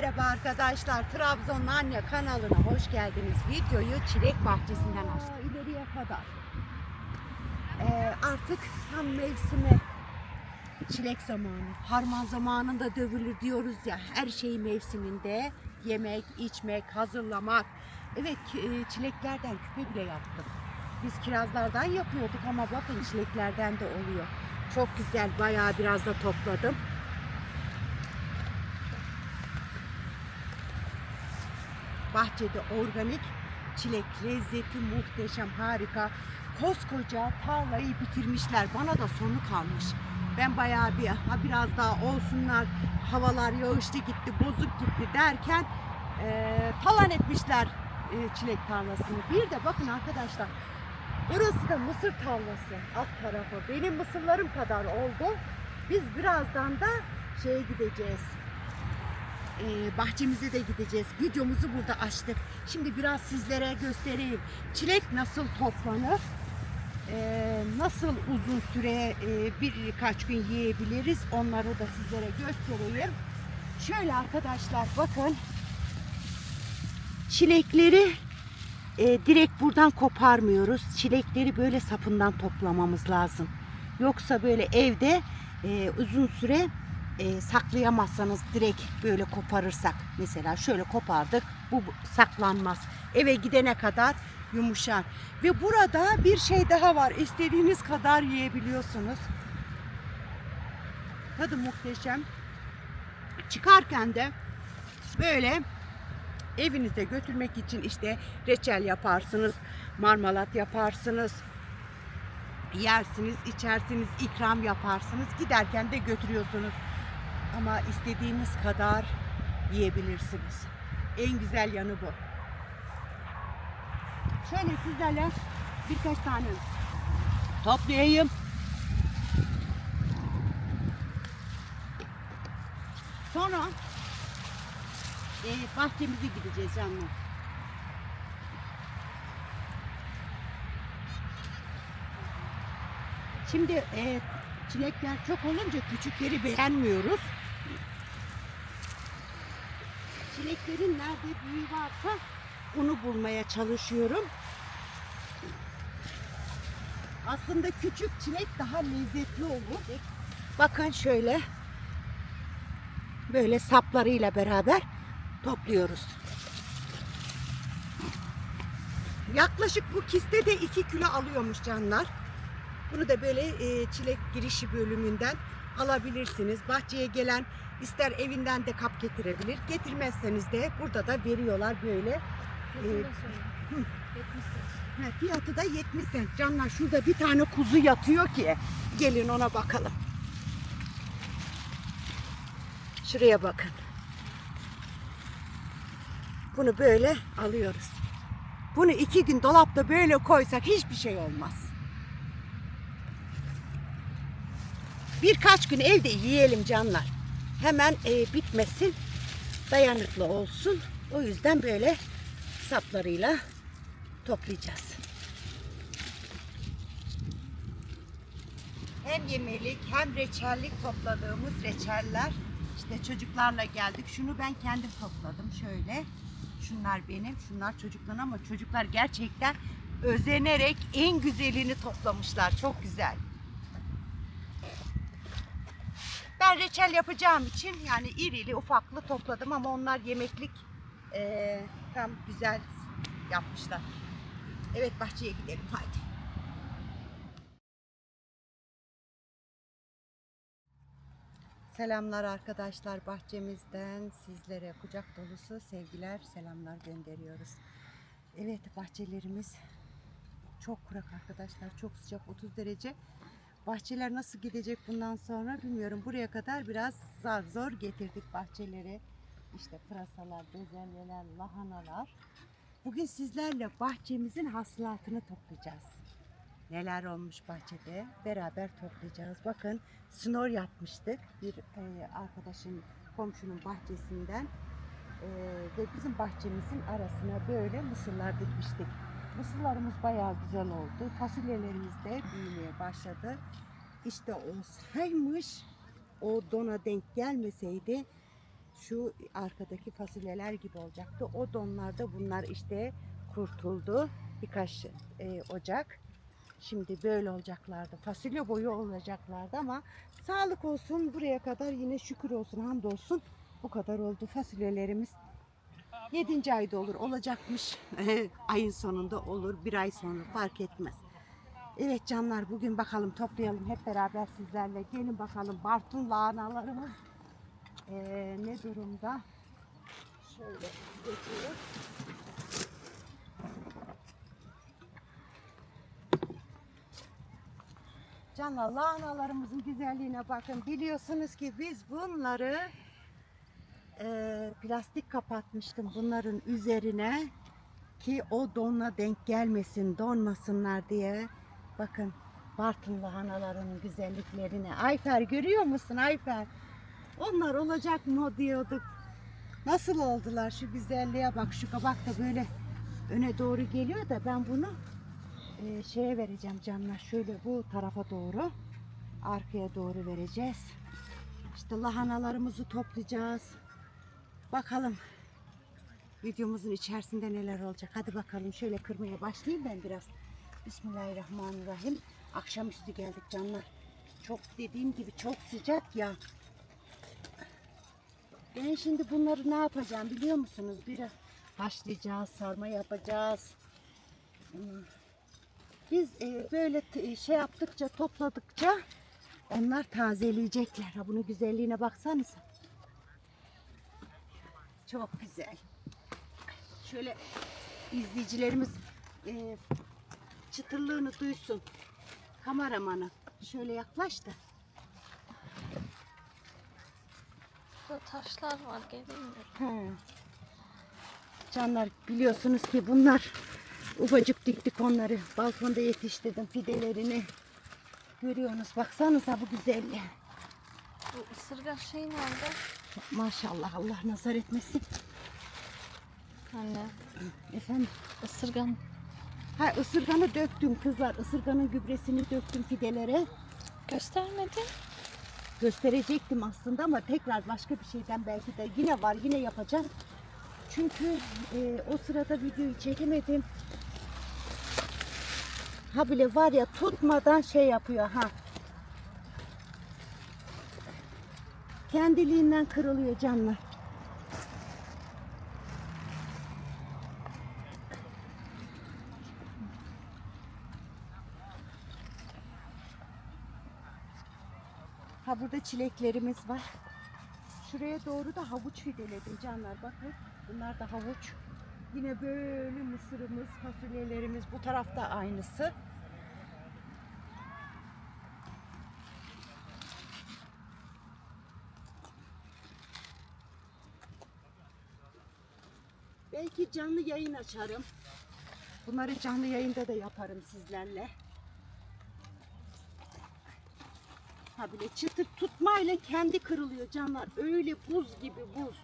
Merhaba arkadaşlar. Trabzon'un Anne kanalına hoş geldiniz. Videoyu çilek bahçesinden açtım. İleriye kadar. Ee, artık tam mevsimi çilek zamanı. Harman zamanında dövülür diyoruz ya. Her şey mevsiminde. Yemek, içmek, hazırlamak. Evet e, çileklerden küpe bile yaptım. Biz kirazlardan yapıyorduk ama bakın çileklerden de oluyor. Çok güzel. Bayağı biraz da topladım. Bahçede organik çilek lezzeti muhteşem harika. Koskoca tarlayı bitirmişler. Bana da sonu kalmış. Ben bayağı bir ha biraz daha olsunlar havalar yağışlı gitti bozuk gitti derken eee, talan etmişler eee, çilek tarlasını. Bir de bakın arkadaşlar burası da mısır tarlası. Alt tarafı. Benim mısırlarım kadar oldu. Biz birazdan da şeye gideceğiz ee, bahçemize de gideceğiz. Videomuzu burada açtık. Şimdi biraz sizlere göstereyim. Çilek nasıl toplanır? Ee, nasıl uzun süre e, birkaç gün yiyebiliriz? Onları da sizlere göstereyim. Şöyle arkadaşlar bakın. Çilekleri e, direkt buradan koparmıyoruz. Çilekleri böyle sapından toplamamız lazım. Yoksa böyle evde e, uzun süre e, saklayamazsanız direkt böyle koparırsak mesela şöyle kopardık bu saklanmaz. Eve gidene kadar yumuşar. Ve burada bir şey daha var. İstediğiniz kadar yiyebiliyorsunuz. Tadı muhteşem. Çıkarken de böyle evinize götürmek için işte reçel yaparsınız, marmalat yaparsınız, yersiniz, içersiniz, ikram yaparsınız. Giderken de götürüyorsunuz. Ama istediğiniz kadar yiyebilirsiniz. En güzel yanı bu. Şöyle sizlerle birkaç tane toplayayım. Sonra e, bahçemize gideceğiz canım. Şimdi e, çilekler çok olunca küçükleri beğenmiyoruz. Çileklerin nerede büyüğü varsa onu bulmaya çalışıyorum. Aslında küçük çilek daha lezzetli olur. Bakın şöyle böyle saplarıyla beraber topluyoruz. Yaklaşık bu kiste de 2 kilo alıyormuş canlar. Bunu da böyle e, çilek girişi bölümünden alabilirsiniz. Bahçeye gelen ister evinden de kap getirebilir. Getirmezseniz de burada da veriyorlar böyle. E, ha, fiyatı da 70 cent. Canlar şurada bir tane kuzu yatıyor ki. Gelin ona bakalım. Şuraya bakın. Bunu böyle alıyoruz. Bunu iki gün dolapta böyle koysak hiçbir şey olmaz. Birkaç gün evde yiyelim canlar. Hemen e, bitmesin, dayanıklı olsun. O yüzden böyle saplarıyla toplayacağız. Hem yemelik hem reçellik topladığımız reçeller. İşte çocuklarla geldik. Şunu ben kendim topladım şöyle. Şunlar benim, şunlar çocukların ama çocuklar gerçekten özenerek en güzelini toplamışlar. Çok güzel. Ben reçel yapacağım için yani irili ufaklı topladım ama onlar yemeklik eee, tam güzel yapmışlar. Evet bahçeye gidelim haydi. Selamlar arkadaşlar bahçemizden sizlere kucak dolusu sevgiler selamlar gönderiyoruz. Evet bahçelerimiz çok kurak arkadaşlar çok sıcak 30 derece. Bahçeler nasıl gidecek bundan sonra bilmiyorum. Buraya kadar biraz zar zor getirdik bahçeleri. İşte pırasalar, bezelyeler, lahanalar. Bugün sizlerle bahçemizin hasılatını toplayacağız. Neler olmuş bahçede beraber toplayacağız. Bakın snor yapmıştık bir e, arkadaşın komşunun bahçesinden E, ve bizim bahçemizin arasına böyle mısırlar dikmiştik. Mısırlarımız bayağı güzel oldu. Fasulyelerimiz de büyümeye başladı. İşte olsaymış o dona denk gelmeseydi şu arkadaki fasulyeler gibi olacaktı. O donlarda bunlar işte kurtuldu. Birkaç e, ocak. Şimdi böyle olacaklardı. Fasulye boyu olacaklardı ama sağlık olsun buraya kadar yine şükür olsun hamdolsun bu kadar oldu fasulyelerimiz. 7. ayda olur olacakmış. Ayın sonunda olur bir ay sonra fark etmez. Evet canlar bugün bakalım toplayalım hep beraber sizlerle. Gelin bakalım Bartın lahanalarımız eee, ne durumda? Şöyle geçiyor. Canlar lahanalarımızın güzelliğine bakın. Biliyorsunuz ki biz bunları eee, plastik kapatmıştım bunların üzerine ki o donla denk gelmesin, donmasınlar diye. Bakın Bartın lahanaların güzelliklerini. Ayfer görüyor musun Ayfer? Onlar olacak mı diyorduk. Nasıl oldular şu güzelliğe bak şu kabak da böyle öne doğru geliyor da ben bunu e, şeye vereceğim canlar şöyle bu tarafa doğru arkaya doğru vereceğiz. İşte lahanalarımızı toplayacağız. Bakalım videomuzun içerisinde neler olacak. Hadi bakalım şöyle kırmaya başlayayım ben biraz. Bismillahirrahmanirrahim. Akşamüstü geldik canlar. Çok dediğim gibi çok sıcak ya. Ben şimdi bunları ne yapacağım biliyor musunuz? Bir haşlayacağız, sarma yapacağız. Hmm. Biz e, böyle t- şey yaptıkça, topladıkça onlar tazeleyecekler. Ha bunun güzelliğine baksanıza. Çok güzel. Şöyle izleyicilerimiz e, çıtırlığını duysun. Kameramanı. Şöyle yaklaş da. Burada taşlar var. He. Canlar biliyorsunuz ki bunlar ufacık diktik onları. Balkonda yetiştirdim fidelerini. Görüyorsunuz baksanıza bu güzelliğe. Bu ısırgan şey nerede? Maşallah Allah nazar etmesin. Anne. Efendim. Isırgan. Ha ısırganı döktüm kızlar. Isırganın gübresini döktüm fidelere. Göstermedin. Gösterecektim aslında ama tekrar başka bir şeyden belki de yine var yine yapacağım. Çünkü e, o sırada videoyu çekemedim. Ha bile var ya tutmadan şey yapıyor ha. Kendiliğinden kırılıyor canlar. Ha burada çileklerimiz var. Şuraya doğru da havuç fideledim canlar bakın. Bunlar da havuç. Yine böyle mısırımız, fasulyelerimiz bu tarafta aynısı. Belki canlı yayın açarım. Bunları canlı yayında da yaparım sizlerle. Ha bile çıtır tutmayla kendi kırılıyor canlar. Öyle buz gibi buz.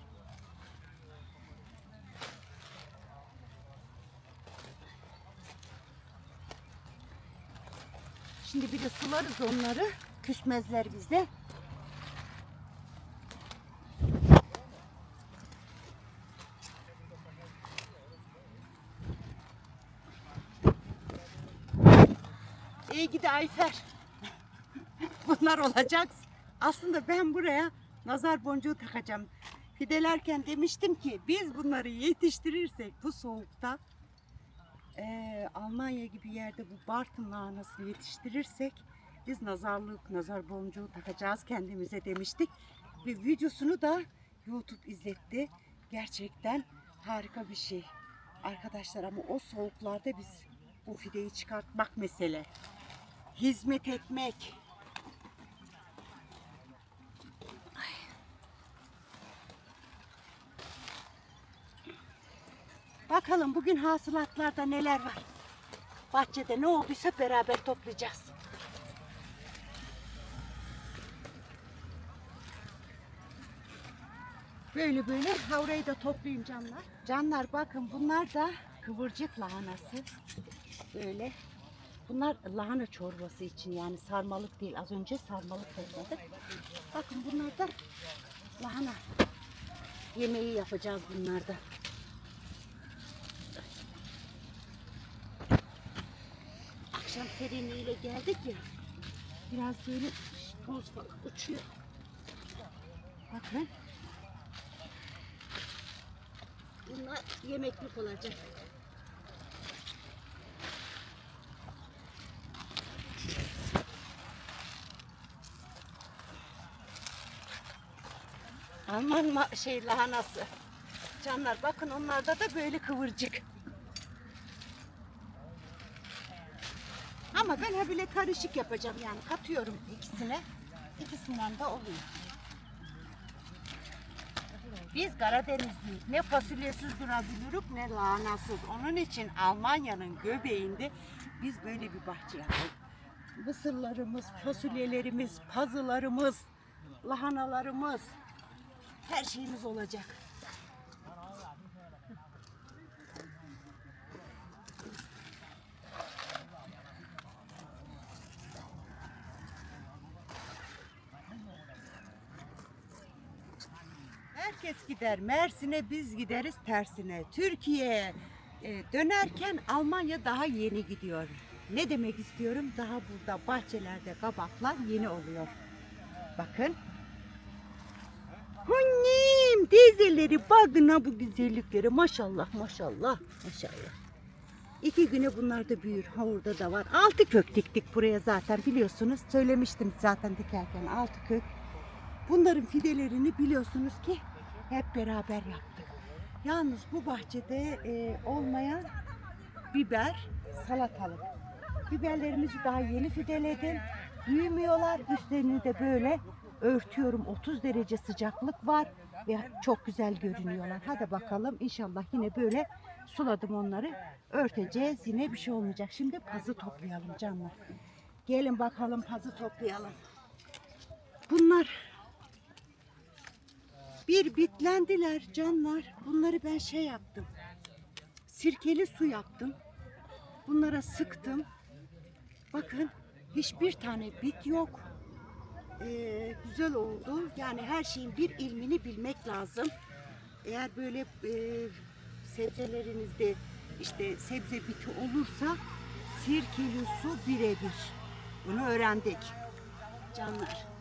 Şimdi bir de sularız onları. Küsmezler bize. İyi gidi Ayfer. Bunlar olacak. Aslında ben buraya nazar boncuğu takacağım. Fidelerken demiştim ki biz bunları yetiştirirsek bu soğukta eee, Almanya gibi yerde bu Bartın lahanasını yetiştirirsek biz nazarlık, nazar boncuğu takacağız kendimize demiştik. Ve videosunu da YouTube izletti. Gerçekten harika bir şey. Arkadaşlar ama o soğuklarda biz bu fideyi çıkartmak mesele. Hizmet etmek. Bakalım bugün hasılatlarda neler var. Bahçede ne olduysa beraber toplayacağız. Böyle böyle havrayı da toplayayım canlar. Canlar bakın bunlar da kıvırcık lahanası. Böyle. Bunlar lahana çorbası için yani sarmalık değil. Az önce sarmalık topladık. Bakın bunlar da lahana. yemeği yapacağız bunlarda. Akşam serinliğiyle geldik ya. Biraz böyle toz uçuyor. Bakın. Bunlar yemeklik olacak. Alman ma- şey lahanası. Canlar bakın onlarda da böyle kıvırcık. Ama ben ha bile karışık yapacağım yani katıyorum ikisine. İkisinden de oluyor. Biz Karadenizliyiz. Ne fasulyesiz durabiliyoruz ne lahanasız. Onun için Almanya'nın göbeğinde biz böyle bir bahçe yaptık. Mısırlarımız, fasulyelerimiz, pazılarımız, lahanalarımız, her şeyimiz olacak. Herkes gider Mersin'e biz gideriz tersine. Türkiye e, dönerken Almanya daha yeni gidiyor. Ne demek istiyorum? Daha burada bahçelerde kabaklar yeni oluyor. Bakın. Annem teyzeleri bakın bu güzelliklere maşallah maşallah maşallah. İki güne bunlar da büyür. Ha orada da var. Altı kök diktik buraya zaten biliyorsunuz. Söylemiştim zaten dikerken altı kök. Bunların fidelerini biliyorsunuz ki hep beraber yaptık. Yalnız bu bahçede e, olmayan biber, salatalık. Biberlerimizi daha yeni fideledim. Büyümüyorlar. Üstlerini de böyle örtüyorum. 30 derece sıcaklık var ve çok güzel görünüyorlar. Hadi bakalım inşallah yine böyle suladım onları. Örteceğiz. Yine bir şey olmayacak. Şimdi pazı toplayalım canlar. Gelin bakalım pazı toplayalım. Bunlar bir bitlendiler canlar. Bunları ben şey yaptım. Sirkeli su yaptım. Bunlara sıktım. Bakın hiçbir tane bit yok. Ee, güzel oldu. Yani her şeyin bir ilmini bilmek lazım. Eğer böyle e, sebzelerinizde işte sebze biti olursa sirkeli su birebir. Bunu öğrendik. Canlar.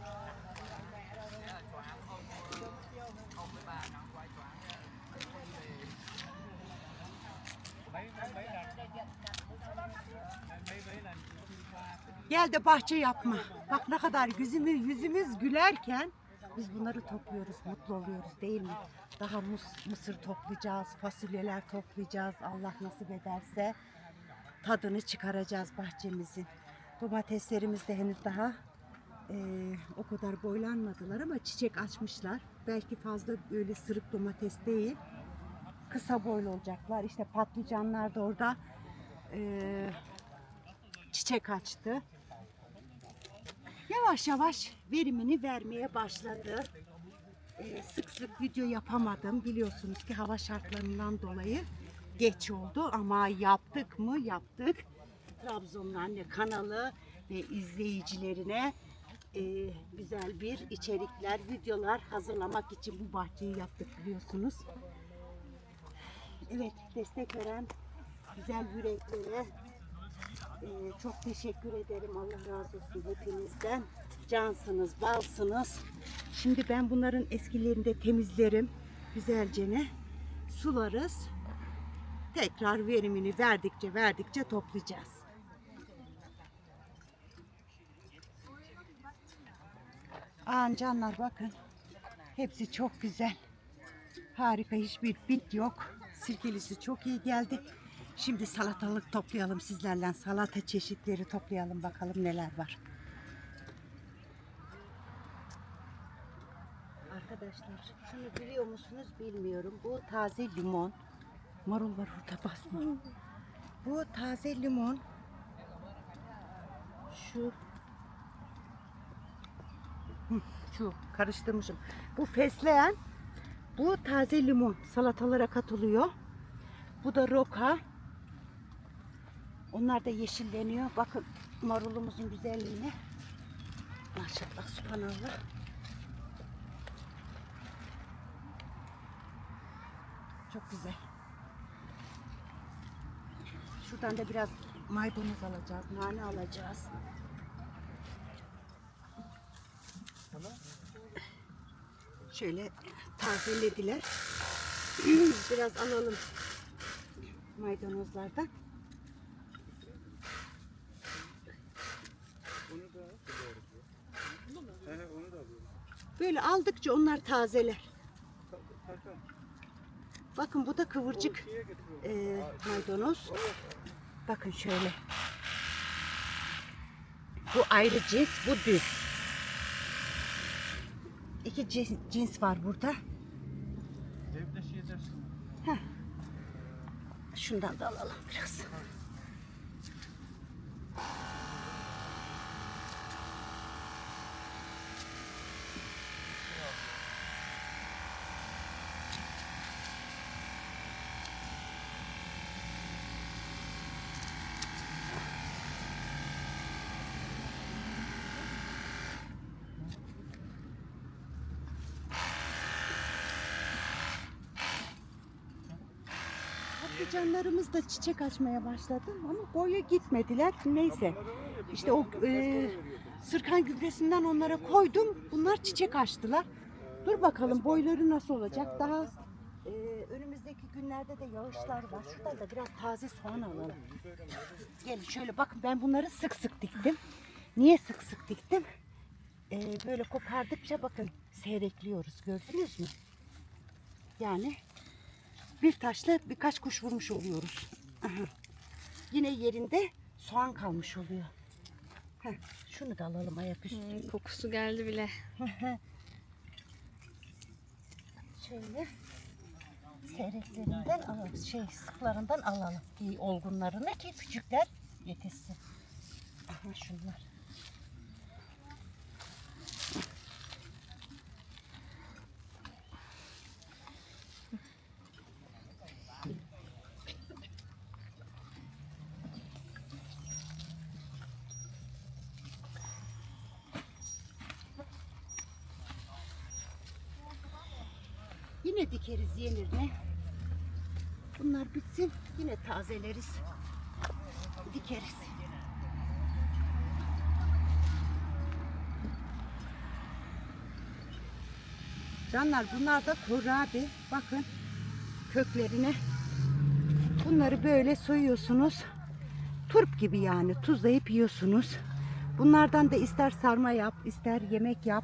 Gel de bahçe yapma. Bak ne kadar yüzümüz, yüzümüz gülerken biz bunları topluyoruz, mutlu oluyoruz değil mi? Daha mus- mısır toplayacağız, fasulyeler toplayacağız. Allah nasip ederse tadını çıkaracağız bahçemizin. Domateslerimiz de henüz daha eee, o kadar boylanmadılar ama çiçek açmışlar. Belki fazla böyle sırık domates değil. Kısa boylu olacaklar. İşte patlıcanlar da orada eee, çiçek açtı. Yavaş yavaş verimini vermeye başladı. Ee, sık sık video yapamadım. Biliyorsunuz ki hava şartlarından dolayı geç oldu ama yaptık mı yaptık. Trabzon'un anne kanalı ve izleyicilerine e, güzel bir içerikler, videolar hazırlamak için bu bahçeyi yaptık biliyorsunuz. Evet destek veren güzel yüreklere ee, çok teşekkür ederim. Allah razı olsun hepinizden. Cansınız, balsınız. Şimdi ben bunların eskilerini de temizlerim. Güzelce ne? Sularız. Tekrar verimini verdikçe verdikçe toplayacağız. Aa canlar bakın. Hepsi çok güzel. Harika hiçbir bit yok. Sirkelisi çok iyi geldi. Şimdi salatalık toplayalım sizlerle. Salata çeşitleri toplayalım bakalım neler var. Arkadaşlar şunu biliyor musunuz bilmiyorum. Bu taze limon. Marul var orada basma. Bu taze limon. Şu şu karıştırmışım. Bu fesleğen. Bu taze limon salatalara katılıyor. Bu da roka. Onlar da yeşilleniyor. Bakın marulumuzun güzelliğine. Maşallah subhanallah. Çok güzel. Şuradan da biraz maydanoz alacağız, nane alacağız. Şöyle tazelediler. Biraz alalım maydanozlardan. He he onu da alıyorum. Böyle aldıkça onlar tazeler. Bakın bu da kıvırcık e, maydanoz. Bakın şöyle. Bu ayrı cins, bu düz. İki cins, cins var burada. Edersin. Şundan da alalım biraz. Patlıcanlarımız da çiçek açmaya başladı ama boya gitmediler. Neyse. İşte o e, sırkan gübresinden onlara koydum. Bunlar çiçek açtılar. Dur bakalım boyları nasıl olacak. Daha e, önümüzdeki günlerde de yağışlar var. Şuradan da biraz taze soğan alalım. Gelin şöyle bakın ben bunları sık sık diktim. Niye sık sık diktim? E, böyle kopardıkça bakın seyrekliyoruz. Gördünüz mü? Yani bir taşla birkaç kuş vurmuş oluyoruz. Aha. Yine yerinde soğan kalmış oluyor. Heh, şunu da alalım ayaküstü. Hmm, kokusu geldi bile. Şöyle seyreklerinden alalım. Şey sıklarından alalım. İyi olgunlarını ki küçükler yetişsin. Aha şunlar. Yine dikeriz yenirine. Bunlar bitsin yine tazeleriz. Dikeriz. Canlar bunlar da kurabi. Bakın köklerine. Bunları böyle soyuyorsunuz. Turp gibi yani tuzlayıp yiyorsunuz. Bunlardan da ister sarma yap, ister yemek yap.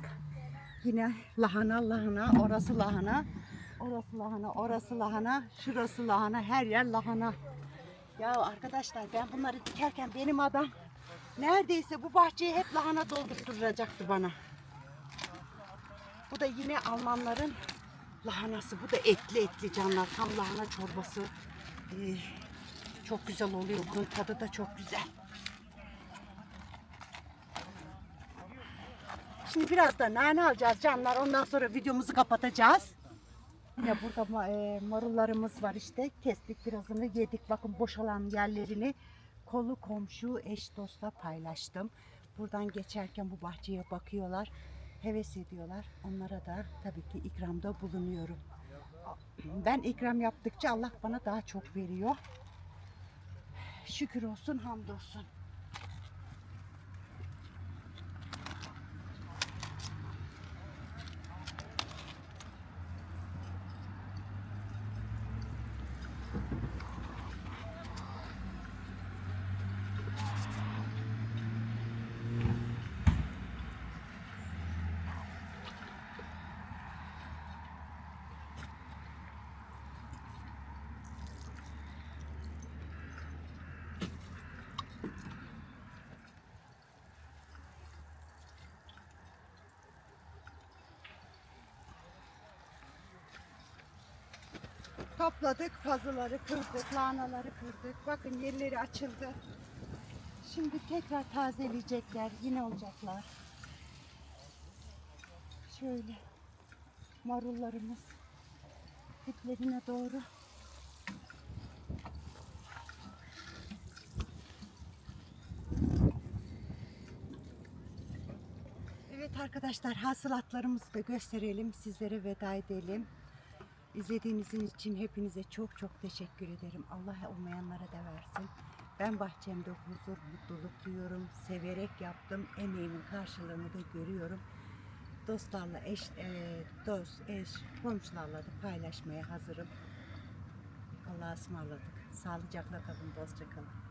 Yine lahana lahana, orası lahana, orası lahana, orası lahana, şurası lahana, her yer lahana. Ya arkadaşlar ben bunları dikerken benim adam neredeyse bu bahçeyi hep lahana doldurtturacaktı bana. Bu da yine Almanların lahanası. Bu da etli etli canlar. Tam lahana çorbası. Ee, çok güzel oluyor. Bunun tadı da çok güzel. Şimdi biraz da nane alacağız canlar. Ondan sonra videomuzu kapatacağız. Yine burada e, marullarımız var işte. Kestik birazını yedik. Bakın boşalan yerlerini kolu komşu eş dostla paylaştım. Buradan geçerken bu bahçeye bakıyorlar. Heves ediyorlar. Onlara da tabii ki ikramda bulunuyorum. Ben ikram yaptıkça Allah bana daha çok veriyor. Şükür olsun, hamdolsun. Topladık, pazıları kırdık, lahanaları kırdık. Bakın yerleri açıldı. Şimdi tekrar tazeleyecekler, yine olacaklar. Şöyle marullarımız diplerine doğru. Evet arkadaşlar hasılatlarımızı da gösterelim, sizlere veda edelim. İzlediğiniz için hepinize çok çok teşekkür ederim. Allah olmayanlara da versin. Ben bahçemde huzur, mutluluk duyuyorum. Severek yaptım. Emeğimin karşılığını da görüyorum. Dostlarla, eş, e, dost, eş, komşularla da paylaşmaya hazırım. Allah'a ısmarladık. Sağlıcakla kalın, dostça kalın.